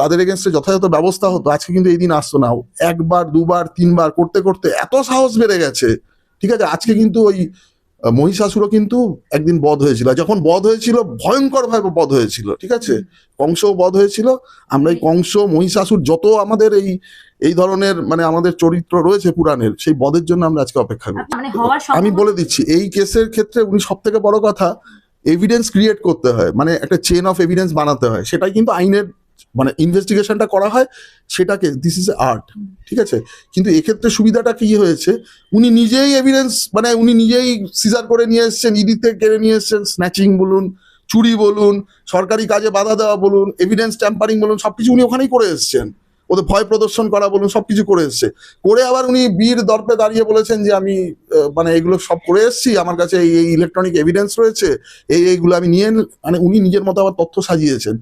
তাদের এগেনস্টে যথাযথ ব্যবস্থা হতো আজকে কিন্তু এই দিন আসতো না। একবার দুবার তিনবার করতে করতে এত সাহস বেড়ে গেছে। ঠিক আছে আজকে কিন্তু ওই মহিষাসুরও কিন্তু একদিন বধ হয়েছিল। যখন বধ হয়েছিল ভয়ঙ্কর ভাবে বধ হয়েছিল ঠিক আছে? কংসও বধ হয়েছিল। আমরা এই কংস মহিষাসুর যত আমাদের এই এই ধরনের মানে আমাদের চরিত্র রয়েছে পুরাণের সেই বধের জন্য আমরা আজকে অপেক্ষা করি মানে আমি বলে দিচ্ছি এই কেসের ক্ষেত্রে উনি সব থেকে বড় কথা এভিডেন্স ক্রিয়েট করতে হয়। মানে একটা চেন অফ এভিডেন্স বানাতে হয়। সেটাই কিন্তু আইনের মানে ইনভেস্টিগেশনটা করা হয়, সেটাকে দিস ইজ আর্ট ঠিক আছে? কিন্তু এক্ষেত্রে সুবিধাটা কি হয়েছে? উনি নিজেই এভিডেন্স মানে উনি নিজেই সিজার করে নিয়ে এসছেন ইডি থেকে কেড়ে নিয়ে এসছেন স্ন্যাচিং বলুন, চুরি বলুন, সরকারি কাজে বাধা দেওয়া বলুন এভিডেন্স ট্যাম্পারিং বলুন, সবকিছু উনি ওখানেই করে এসছেন। ওদের ভয় প্রদর্শন করা বলুন, সবকিছু করে এসছে। করে আবার উনি বীর দর্পে দাঁড়িয়ে বলেছেন যে আমি মানে এগুলো সব করে এসেছি, আমার কাছে এই ইলেকট্রনিক এভিডেন্স রয়েছে, এই, এইগুলো আমি নিয়ে মানে উনি নিজের মতো আবার তথ্য সাজিয়েছেন।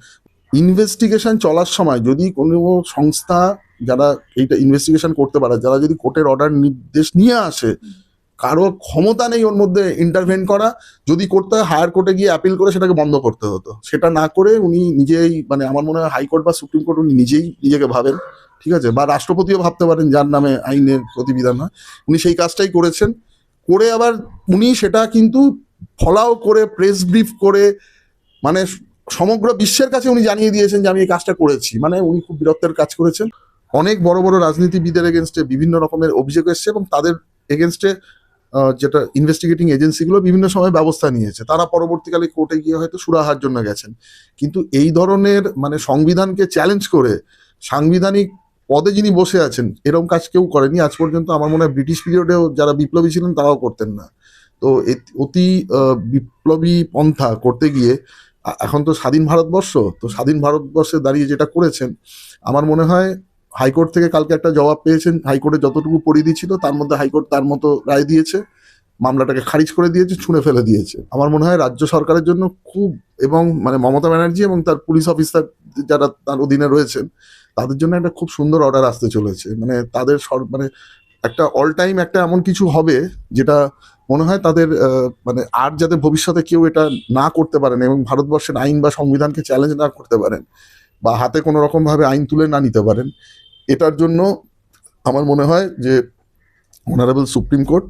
ইনভেস্টিগেশন চলার সময় যদি কোনো সংস্থা যারা এইটা ইনভেস্টিগেশন করতে পারে, যারা যদি কোর্টের অর্ডার নির্দেশ নিয়ে আসে, কারও ক্ষমতা নেই ওর মধ্যে ইন্টারভেন করা, যদি করতে হয় হায়ার কোর্টে গিয়ে অ্যাপিল করে সেটাকে বন্ধ করতে হতো। সেটা না করে উনি নিজেই মানে আমার মনে হয় হাইকোর্ট বা সুপ্রিম কোর্ট উনি নিজেই নিজেকে ভাবেন, ঠিক আছে? বা রাষ্ট্রপতিও ভাবতে পারেন যার নামে আইনের প্রতিবিধান হয়। উনি সেই কাজটাই করেছেন। করে আবার উনি সেটা কিন্তু ফলাও করে প্রেস ব্রিফ করে মানে সমগ্র বিশ্বের কাছে উনি জানিয়ে দিয়েছেন যে আমি এই কাজটা করেছি। মানে উনি খুব বীরত্বের কাজ করেছেন। অনেক বড় বড় রাজনীতিবিদের এগেনস্টে বিভিন্ন রকমের অভিযোগ এসছে এবং তাদের এগেনস্টে যেটা ইনভেস্টিগেটিং এজেন্সিগুলো বিভিন্ন সময় ব্যবস্থা নিয়েছে। তারা পরবর্তীকালে কোর্টে গিয়ে হয়তো সুরাহার জন্য গেছেন। কিন্তু এই ধরনের মানে সংবিধানকে চ্যালেঞ্জ করে সাংবিধানিক পদে যিনি বসে আছেন এরকম কাজ কেউ করেনি। আজ পর্যন্ত আমার মনে হয় ব্রিটিশ পিরিয়ডেও যারা বিপ্লবী ছিলেন তারাও করতেন না। তো অতি বিপ্লবী পন্থা করতে গিয়ে এখন তো স্বাধীন ভারতবর্ষ, তো স্বাধীন ভারতবর্ষে দাঁড়িয়ে যেটা করেছেন, আমার মনে হয় হাইকোর্ট থেকে কালকে একটা জবাব পেয়েছেন, হাইকোর্টে যতটুকু পরিধি ছিল তার মধ্যে হাইকোর্ট তার মতো রায় দিয়েছে, মামলাটাকে খারিজ করে দিয়েছে, ছুঁড়ে ফেলে দিয়েছে। আমার মনে হয় রাজ্য সরকারের জন্য খুব, এবং মানে মমতা ব্যানার্জি এবং তার পুলিশ অফিসার যারা তার অধীনে রয়েছেন, তাদের জন্য একটা খুব সুন্দর অর্ডার আসতে চলেছে। মানে তাদের মানে একটা অল টাইম একটা এমন কিছু হবে, যেটা মনে হয় তাদের মানে আর যাদের ভবিষ্যতে কেউ এটা না করতে পারেন এবং ভারতবর্ষের আইন বা সংবিধানকে চ্যালেঞ্জ না করতে পারেন বা হাতে কোনো রকমভাবে আইন তুলে না নিতে পারেন, এটার জন্য আমার মনে হয় যে অনারেবল সুপ্রিম কোর্ট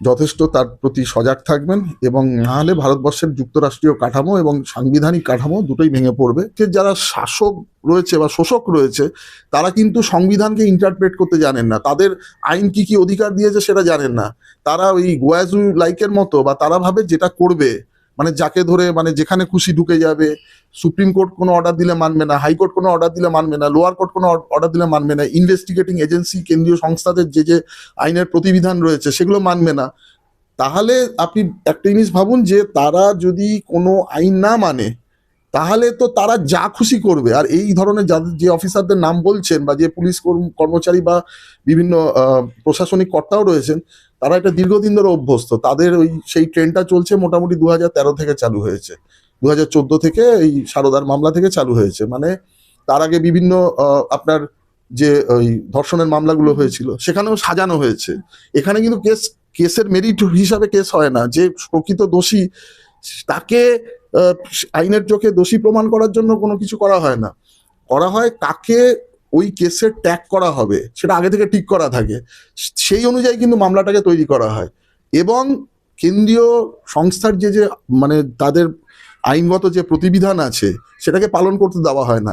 যথেষ্ট তার প্রতি সজাগ থাকবেন এবং না হলে ভারতবর্ষের যুক্তরাষ্ট্রীয় কাঠামো এবং সাংবিধানিক কাঠামো দুটোই ভেঙে পড়বে। যে যারা শাসক রয়েছে বা শোষক রয়েছে, তারা কিন্তু সংবিধানকে ইন্টারপ্রেট করতে জানেন না। তাদের আইন কি কি অধিকার দিয়েছে সেটা জানেন না। তারা ওই গোয়াজু লাইকের মতো বা তারা ভাবে যেটা করবে মানে যাকে ধরে মানে যেখানে খুশি ঢুকে যাবে, সুপ্রিম কোর্ট কোনো অর্ডার দিলে মানবে না, হাইকোর্ট কোনো অর্ডার দিলে মানবে না লোয়ার কোর্ট কোনো অর্ডার দিলে মানবে না ইনভেস্টিগেটিং এজেন্সি কেন্দ্রীয় সংস্থাদের যে যে আইনের প্রতিবিধান রয়েছে সেগুলো মানবে না। তাহলে আপনি একটা জিনিস ভাবুন যে তারা যদি কোনো আইন না মানে তাহলে তো তারা যা খুশি করবে। আর এই ধরনের যাদের যে অফিসারদের নাম বলছেন বা যে পুলিশ কর্মচারী বা বিভিন্ন প্রশাসনিক কর্তাও রয়েছেন তারা এটা দীর্ঘদিন ধরে অভ্যস্ত। তাদের ওই সেই ট্রেনটা চলছে মোটামুটি দু তেরো থেকে চালু হয়েছে। দু হাজার চোদ্দ থেকে এই সারদার মামলা থেকে চালু হয়েছে। মানে তার আগে বিভিন্ন আপনার যে ওই ধর্ষণের মামলাগুলো হয়েছিল, সেখানেও সাজানো হয়েছে। এখানে কিন্তু কেস, কেসের মেরিট হিসাবে কেস হয় না। যে প্রকৃত দোষী, তাকে আইনের চোখে দোষী প্রমাণ করার জন্য কোনো কিছু করা হয় না। করা হয় কাকে ওই কেসের ট্যাগ করা হবে, সেটা আগে থেকে ঠিক করা থাকে। সেই অনুযায়ী কিন্তু মামলাটাকে তৈরি করা হয়। এবং কেন্দ্রীয় সংস্থার যে যে মানে তাদের আইনগত যে প্রতিবিধান আছে, সেটাকে পালন করতে দেওয়া হয় না।